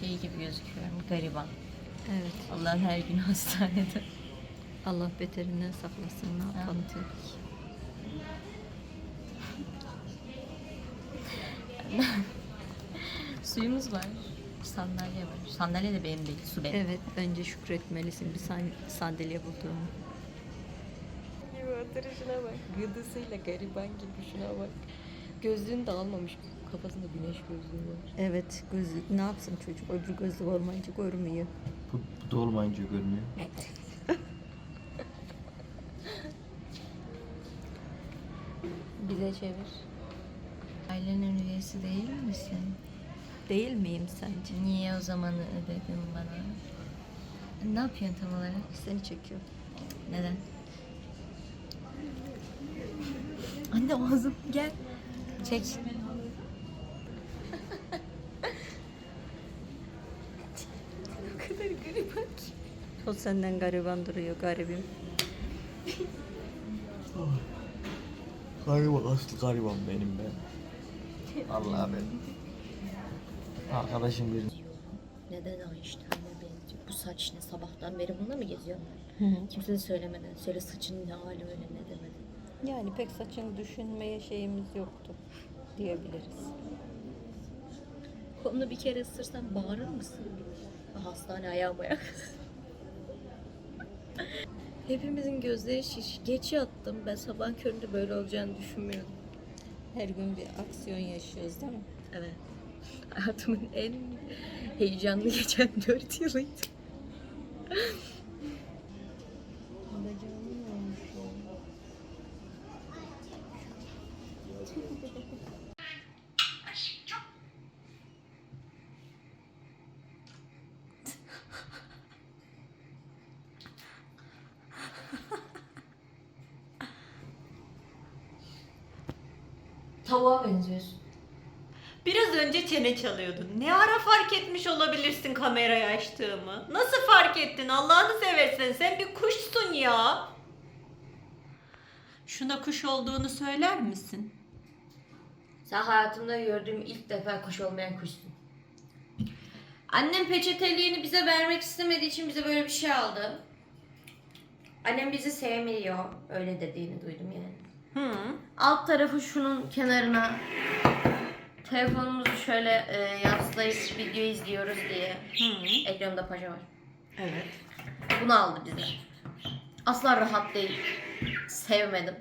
şey gibi gözüküyorum. Gariban. Evet. Allah'ın her gün hastanede. Allah beterinden saklasın. Ne yapalım tabii ki. Suyumuz var. Sandalye var. Sandalye de benim değil. Su benim. Evet, önce şükretmelisin bir san- sandalye bulduğunu. gibi oturuşuna bak. Gıdısıyla gariban gibi şuna bak. Gözlüğünü de almamış. Kafasında güneş gözlüğü var. Evet, gözü ne yapsın çocuk? Öbür gözlü olmayınca görmüyor. Bu, bu da olmayınca görmüyor. Bize çevir. Ailenin üyesi değil misin? Değil miyim sence? Niye o zaman dedin bana? Ne yapıyorsun tam olarak? Seni çekiyor. Neden? Anne ağzım gel. Çek. o kadar gariban O senden gariban duruyor garibim. Gariban aslı gariban benim ben. Allah ben. Arkadaşım bir Neden Einstein'a benziyor? Bu saç ne? Sabahtan beri bununla mı geziyorsun? Hı hı. Kimse de söylemeden. Söyle saçın ne hali öyle ne demeden. Yani pek saçını düşünmeye şeyimiz yoktu diyebiliriz. Kolunu bir kere ısırsan bağırır mısın? Hastane ayağım ayak. Hepimizin gözleri şiş. Geç yattım. Ben sabah köründe böyle olacağını düşünmüyordum. Her gün bir aksiyon yaşıyoruz değil mi? Evet. Hayatımın en heyecanlı geçen dört yılıydı. Tavuğa benziyorsun. Biraz önce çene çalıyordun. Ne ara fark etmiş olabilirsin kamerayı açtığımı? Nasıl fark ettin? Allah'ını seversen sen bir kuşsun ya. Şuna kuş olduğunu söyler misin? Sen hayatımda gördüğüm ilk defa kuş olmayan kuşsun. Annem peçeteliğini bize vermek istemediği için bize böyle bir şey aldı. Annem bizi sevmiyor. Öyle dediğini duydum yani. Hı. Alt tarafı şunun kenarına telefonumuzu şöyle e, yaslayıp video izliyoruz diye. Hı. Ekranda paja var. Evet. Bunu aldı bize. Asla rahat değil. Sevmedim.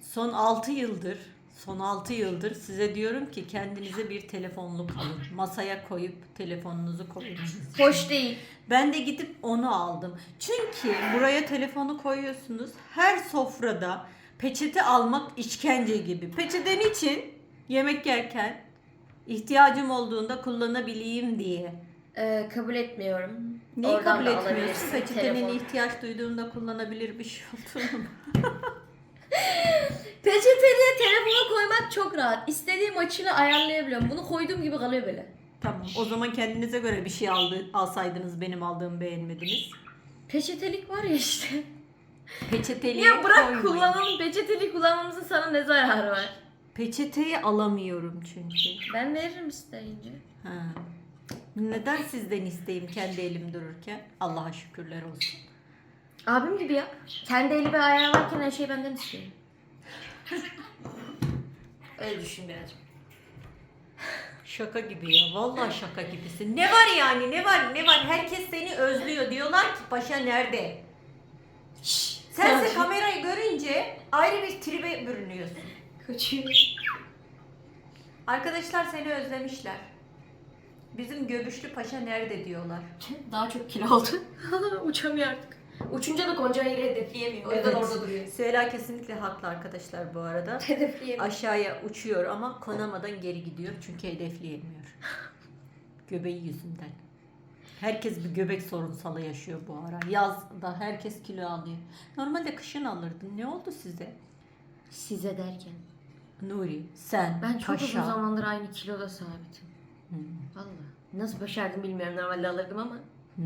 Son 6 yıldır, son 6 yıldır size diyorum ki kendinize bir telefonluk alın. Masaya koyup telefonunuzu koyun. Hoş değil. Ben de gidip onu aldım. Çünkü buraya telefonu koyuyorsunuz. Her sofrada peçete almak işkence gibi. Peçeten için yemek yerken ihtiyacım olduğunda kullanabileyim diye. Ee, kabul etmiyorum. Neyi Oradan kabul etmiyorsun? Peçetenin telefon. ihtiyaç duyduğumda kullanabilir bir şey olduğunu. Peçeteliğe telefonu koymak çok rahat. İstediğim açıyla ayarlayabiliyorum. Bunu koyduğum gibi kalıyor böyle. tamam. O zaman kendinize göre bir şey aldı, alsaydınız benim aldığımı beğenmediniz. Peçetelik var ya işte. Peçeteliği Ya bırak koymayın. kullanalım. Peçetelik kullanmamızın sana ne zararı var? Peçeteyi alamıyorum çünkü. Ben veririm isteyince. Ha. Neden sizden isteyeyim kendi elim dururken? Allah'a şükürler olsun. Abim gibi ya. Kendi eli bir ayağı varken her şeyi benden istiyor. Öyle düşün birazcık. Şaka gibi ya. Vallahi şaka gibisin. Ne var yani? Ne var? Ne var? Herkes seni özlüyor. Diyorlar ki paşa nerede? Şşş, sense kamerayı görünce ayrı bir tribe bürünüyorsun. Kaçıyor. Arkadaşlar seni özlemişler. Bizim göbüşlü paşa nerede diyorlar. Daha çok kilo aldı. Uçamıyor artık. Uçunca da Gonca'yı hedefleyemiyor. O yüzden Evet. orada duruyor. Süheyla kesinlikle haklı arkadaşlar bu arada. Hedefleyemiyor. Aşağıya uçuyor ama konamadan geri gidiyor çünkü hedefleyemiyor. Göbeği yüzünden. Herkes bir göbek sorunsalı yaşıyor bu ara. Yazda herkes kilo alıyor. Normalde kışın alırdın. Ne oldu size? Size derken. Nuri, sen, Ben çok Paşa. uzun zamandır aynı kiloda sabitim. Hı, Vallahi. Nasıl başardım bilmiyorum. Normalde alırdım ama. hı.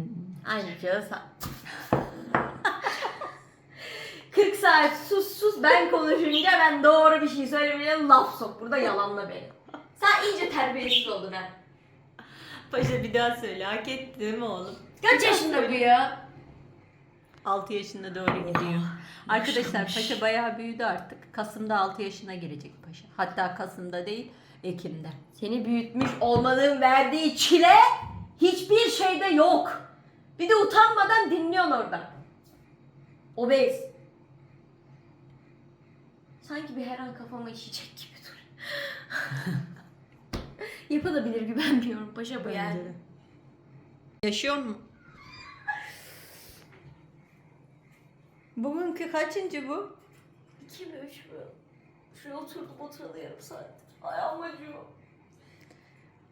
Aynı kiloda sabit. 40 saat sus sus ben konuşunca ben doğru bir şey söylemeye laf sok. Burada yalanla beni. Sen iyice terbiyesiz oldun ha. Paşa bir daha söyle. Hak etti değil mi oğlum? Kaç yaşında bu ya? 6 yaşına doğru gidiyor. Arkadaşlar maşallah. Paşa bayağı büyüdü artık. Kasım'da 6 yaşına girecek Paşa. Hatta Kasım'da değil, Ekim'de. Seni büyütmüş olmanın verdiği çile hiçbir şeyde yok. Bir de utanmadan dinliyorsun orada. Obez. Sanki bir her an kafama işecek gibi dur. Yapılabilir güvenmiyorum paşa bu yani. Yaşıyor mu? Bugünkü kaçıncı bu? İki mi üç mü? Şuraya oturdum oturalı yarım saat. Ayağım acıyor.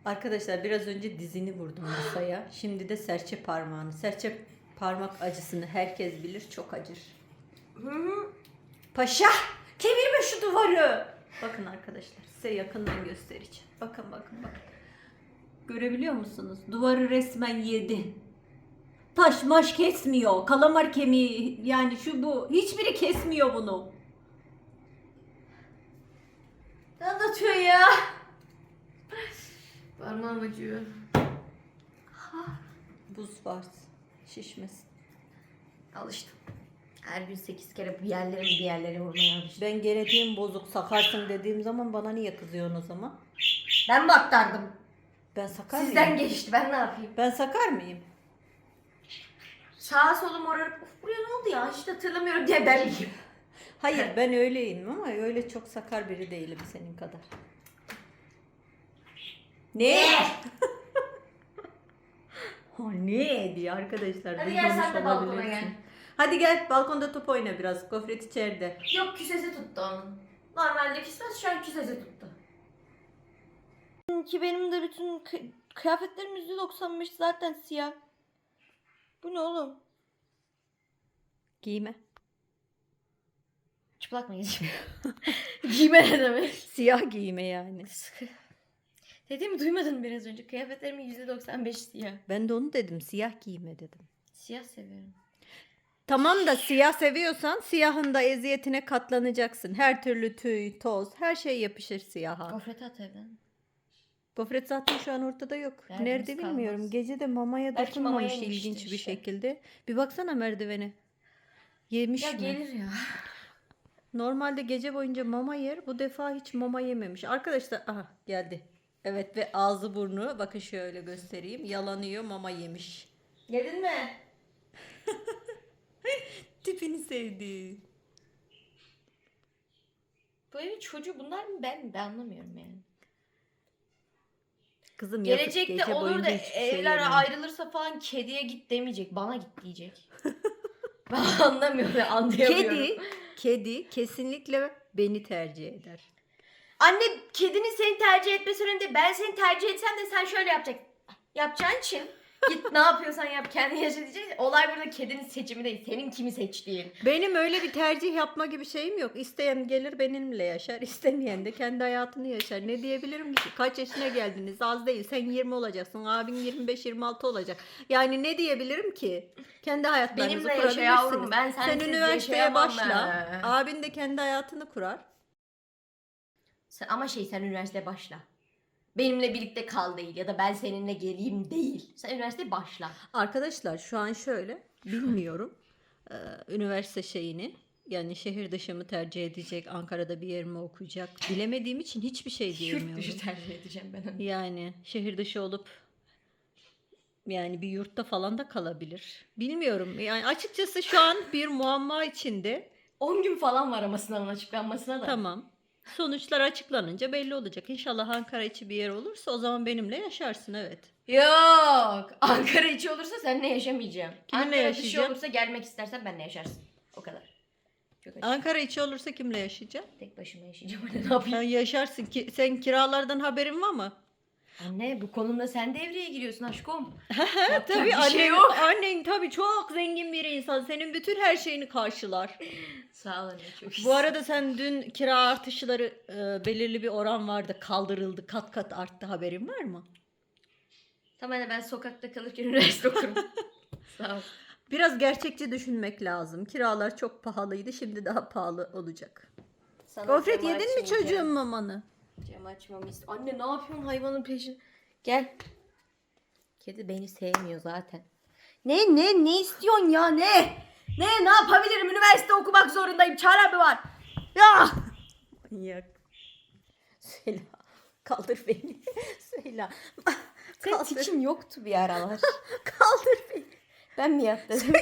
Arkadaşlar biraz önce dizini vurdum masaya. Şimdi de serçe parmağını. Serçe parmak acısını herkes bilir. Çok acır. Hı hı. Paşa! Çevirme şu duvarı! Bakın arkadaşlar size yakından göstereceğim. Bakın bakın bakın. Görebiliyor musunuz? Duvarı resmen yedi. Taş maş kesmiyor. Kalamar kemiği yani şu bu. Hiçbiri kesmiyor bunu. Ne anlatıyorsun ya? Parmağım acıyor. Buz var. Şişmesin. Alıştım. Her gün sekiz kere bir yerlere bir yerlere vurmaya alıştım. Ben genetiğim bozuk sakarsın dediğim zaman bana niye kızıyorsun o zaman? Ben mi aktardım? Ben sakar Sizden mıyım? geçti ben ne yapayım? Ben sakar mıyım? Sağa sola morarıp of buraya ne oldu ya hiç hatırlamıyorum diye ben? Hayır ben öyleyim ama öyle çok sakar biri değilim senin kadar. Ne? ne diye arkadaşlar. Hadi duymamış gel sen de balkona gel. Hadi gel balkonda top oyna biraz. Gofret içeride. Yok küsesi tuttu onun. Normalde küsmez şu an küsesi tuttu. Ki benim de bütün kı- kıyafetlerim %95 zaten siyah. Bu ne oğlum? Giyme. Çıplak mı gezeyim? Giyme ne demek? Siyah giyme yani. Dediğimi duymadın biraz önce. Kıyafetlerimin %95 siyah. Ben de onu dedim. Siyah giyme dedim. Siyah seviyorum. Tamam da siyah seviyorsan siyahın da eziyetine katlanacaksın. Her türlü tüy, toz, her şey yapışır siyaha. Gofret at evden. Gofret zaten şu an ortada yok. Derdimiz Nerede bilmiyorum. kalmaz. Gece de mamaya Belki dokunmamış mamaya inmiştir ilginç bir işte. şekilde. Bir baksana merdivene. Yemiş Ya mi? gelir ya. Normalde gece boyunca mama yer. Bu defa hiç mama yememiş. Arkadaşlar aha geldi. Evet ve ağzı burnu bakın şöyle göstereyim. Yalanıyor mama yemiş. Yedin mi? Tipini sevdi. Bu evin çocuğu bunlar mı ben? Ben anlamıyorum yani. Kızım yazık, Gelecekte gece olur boyunca da hiçbir şey evler ayrılırsa falan kediye git demeyecek. Bana git diyecek. ben anlamıyorum anlayamıyorum. Kedi, kedi kesinlikle beni tercih eder. Anne kedinin seni tercih etmesi önünde ben seni tercih etsem de sen şöyle yapacaksın. Yapacağın için git ne yapıyorsan yap kendin yaşa diyeceksin. Olay burada kedinin seçimi değil. Senin kimi seçtiğin. Benim öyle bir tercih yapma gibi şeyim yok. İsteyen gelir benimle yaşar, istemeyen de kendi hayatını yaşar. Ne diyebilirim ki? Kaç yaşına geldiniz? Az değil. Sen 20 olacaksın. Abin 25-26 olacak. Yani ne diyebilirim ki? Kendi hayatlarınızı Benimle yaşa kurabilirsiniz. yavrum, ben Sen sensiz üniversiteye yaşayamam başla. ben. Abin de kendi hayatını kurar. Sen, ama şey sen üniversiteye başla. Benimle birlikte kal değil ya da ben seninle geleyim değil. Sen üniversiteye başla. Arkadaşlar şu an şöyle bilmiyorum Ee, üniversite şeyini yani şehir dışı mı tercih edecek Ankara'da bir yer mi okuyacak bilemediğim için hiçbir şey Yurt diyemiyorum. dışı tercih edeceğim ben onu. Yani şehir dışı olup yani bir yurtta falan da kalabilir. Bilmiyorum. Yani açıkçası şu an bir muamma içinde. 10 gün falan var ama sınavın açıklanmasına da. Tamam. Sonuçlar açıklanınca belli olacak. İnşallah Ankara içi bir yer olursa o zaman benimle yaşarsın evet. Yok. Ankara içi olursa seninle yaşamayacağım. Kiminle Ankara dışı yaşayacağım? olursa gelmek istersen benle yaşarsın. O kadar. Çok açık. Ankara içi olursa kimle yaşayacaksın? Tek başıma yaşayacağım. Ne yapayım? Sen yaşarsın ki sen kiralardan haberin var mı? Anne bu konumda sen devreye giriyorsun aşkım. Tabii bir annen, şey yok. annen tabii çok zengin bir insan. Senin bütün her şeyini karşılar. Sağ ol anne çok Bu arada sen dün kira artışları e, belirli bir oran vardı kaldırıldı kat kat arttı haberin var mı? Tamam anne ben sokakta kalırken üniversite okurum. Sağ ol. Biraz gerçekçi düşünmek lazım. Kiralar çok pahalıydı şimdi daha pahalı olacak. Sana Gofret yedin mi çocuğun mamanı? Cam açmamı ist- Anne ne yapıyorsun hayvanın peşin? Gel. Kedi beni sevmiyor zaten. Ne ne ne istiyorsun ya ne? Ne ne yapabilirim? Üniversite okumak zorundayım. Çarem mi var? Ya! Manyak. Söyle. Kaldır beni. Söyle. Senin Kaldır. tikin yoktu bir aralar. Kaldır beni. Ben mi yaptım?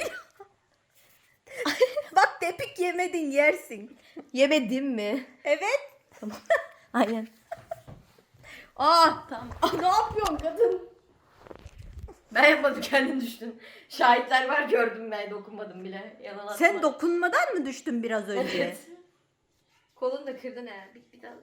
Bak tepik yemedin yersin. Yemedim mi? Evet. Aynen. Aa tamam. Aa, ne yapıyorsun kadın? Ben yapmadım kendim düştüm. Şahitler var gördüm ben dokunmadım bile. Yalan atma. Sen dokunmadan mı düştün biraz önce? Evet. Kolunu da kırdın ha. Bir, bir daha.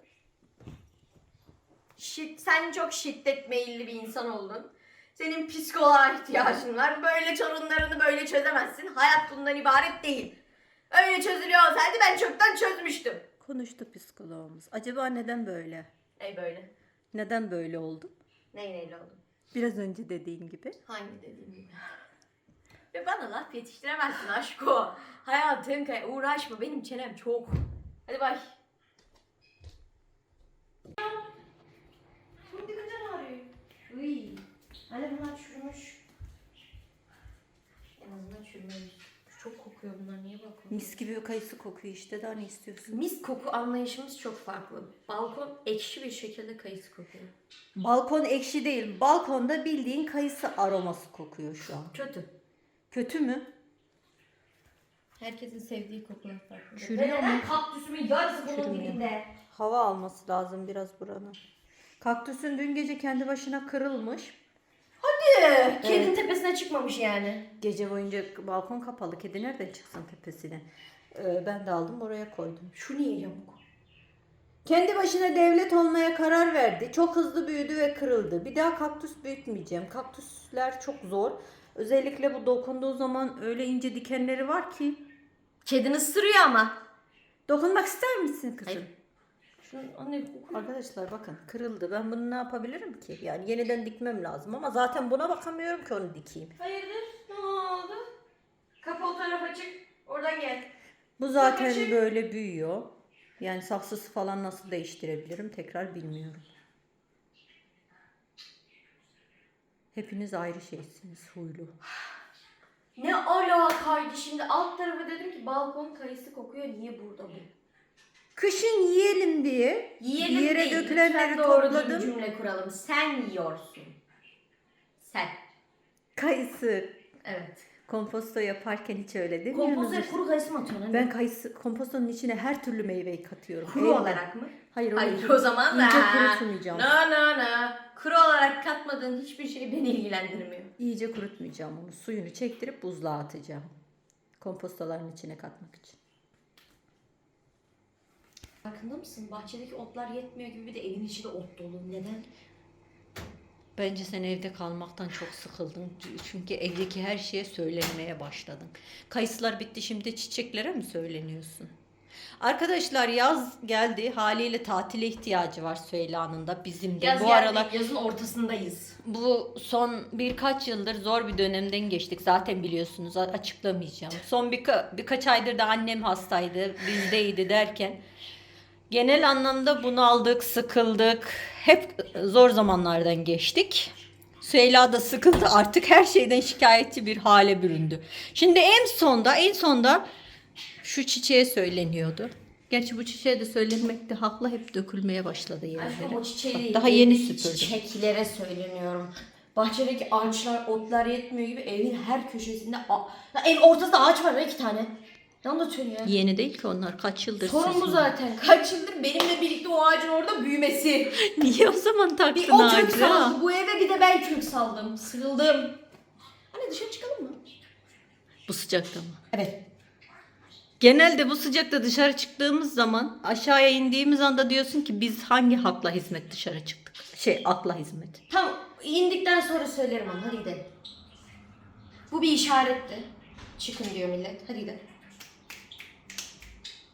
Şid, sen çok şiddet meyilli bir insan oldun. Senin psikoloğa ihtiyacın var. Böyle sorunlarını böyle çözemezsin. Hayat bundan ibaret değil. Öyle çözülüyor olsaydı ben çoktan çözmüştüm. Konuştu psikologumuz. Acaba neden böyle? Ey böyle. Neden böyle oldu? Ney neyle oldun? Biraz önce dediğin gibi. Hangi dediğim gibi? Ve bana laf yetiştiremezsin aşko. Hayatın kay uğraşma benim çenem çok. Hadi bay. Çok dikkaten ağrıyor. Uy. Anne bunlar çürümüş. En azından çürümemiş. Çok kokuyor bunlar niye bakıyorsun? Mis gibi kayısı kokuyor işte daha ne istiyorsun? Mis koku anlayışımız çok farklı. Balkon ekşi bir şekilde kayısı kokuyor. Balkon ekşi değil. Balkonda bildiğin kayısı aroması kokuyor şu an. Kötü. Kötü mü? Herkesin sevdiği kokular farklı. Çürüyor mu? Kaktüsümün yarısı bunun Çürümüyor. dibinde. Hava alması lazım biraz buranın. Kaktüsün dün gece kendi başına kırılmış. Kedinin tepesine çıkmamış yani. Gece boyunca balkon kapalı. Kedi nereden çıksın tepesine? Ee, ben de aldım oraya koydum. Şu niye yamuk? Kendi başına devlet olmaya karar verdi. Çok hızlı büyüdü ve kırıldı. Bir daha kaktüs büyütmeyeceğim. Kaktüsler çok zor. Özellikle bu dokunduğu zaman öyle ince dikenleri var ki. Kedini ısırıyor ama. Dokunmak ister misin kızım? Hayır. Şu anne kokuyor. Arkadaşlar bakın kırıldı. Ben bunu ne yapabilirim ki? Yani yeniden dikmem lazım ama zaten buna bakamıyorum ki onu dikeyim. Hayırdır? Ne oldu? Kapı o taraf açık. Oradan gel. Bu zaten Kaçık. böyle büyüyor. Yani saksısı falan nasıl değiştirebilirim tekrar bilmiyorum. Hepiniz ayrı şeysiniz huylu. Ne alakaydı şimdi? Alt tarafı dedim ki balkon kayısı kokuyor. Niye burada bu? Kışın yiyelim diye Yiyelim yere değil. dökülenleri Lütfen doğru bir cümle kuralım. Sen yiyorsun. Sen. Kayısı Evet. komposto yaparken hiç öyle demiyor musunuz? Kompostoya kuru kayısı mı atıyorsun? anne? Ben kayısı kompostonun içine her türlü meyveyi katıyorum. Kuru Elma. olarak mı? Hayır, Hayır o zaman da. iyice kurutmayacağım. No no no. Kuru olarak katmadığın hiçbir şey beni ilgilendirmiyor. İyice kurutmayacağım onu. Suyunu çektirip buzluğa atacağım. Kompostoların içine katmak için. Farkında mısın? Bahçedeki otlar yetmiyor gibi bir de evin içi de ot dolu. Neden? Bence sen evde kalmaktan çok sıkıldın. Çünkü evdeki her şeye söylenmeye başladın. Kayısılar bitti şimdi çiçeklere mi söyleniyorsun? Arkadaşlar yaz geldi. Haliyle tatile ihtiyacı var Süheyla'nın da bizim de. Yaz Bu geldi, aralar yazın ortasındayız. bu son birkaç yıldır zor bir dönemden geçtik. Zaten biliyorsunuz açıklamayacağım. Son birka- birkaç aydır da annem hastaydı, bizdeydi derken genel anlamda bunaldık, sıkıldık. Hep zor zamanlardan geçtik. Süheyla da sıkıldı artık her şeyden şikayetçi bir hale büründü. Şimdi en sonda en sonda şu çiçeğe söyleniyordu. Gerçi bu çiçeğe de söylenmekte haklı hep dökülmeye başladı yerlere. O çiçeği daha yeni süpürdüm. Çiçeklere söyleniyorum. Bahçedeki ağaçlar, otlar yetmiyor gibi evin her köşesinde a- Ya ev ortasında ağaç var ya iki tane. Ne anlatıyorsun ya? Yeni değil ki onlar kaç yıldır Sorun bu sizin. zaten. Kaç yıldır benimle birlikte o ağacın orada büyümesi. Niye o zaman Bir taktın o kök ağacı? saldı bu eve bir de ben kök saldım. Sıkıldım. Anne dışarı çıkalım mı? Bu sıcakta mı? Evet. Genelde bu sıcakta dışarı çıktığımız zaman aşağıya indiğimiz anda diyorsun ki biz hangi hakla hizmet dışarı çıktık? Şey akla hizmet. Tamam indikten sonra söylerim ama hadi gidelim. Bu bir işaretti. Çıkın diyor millet. Hadi gidelim.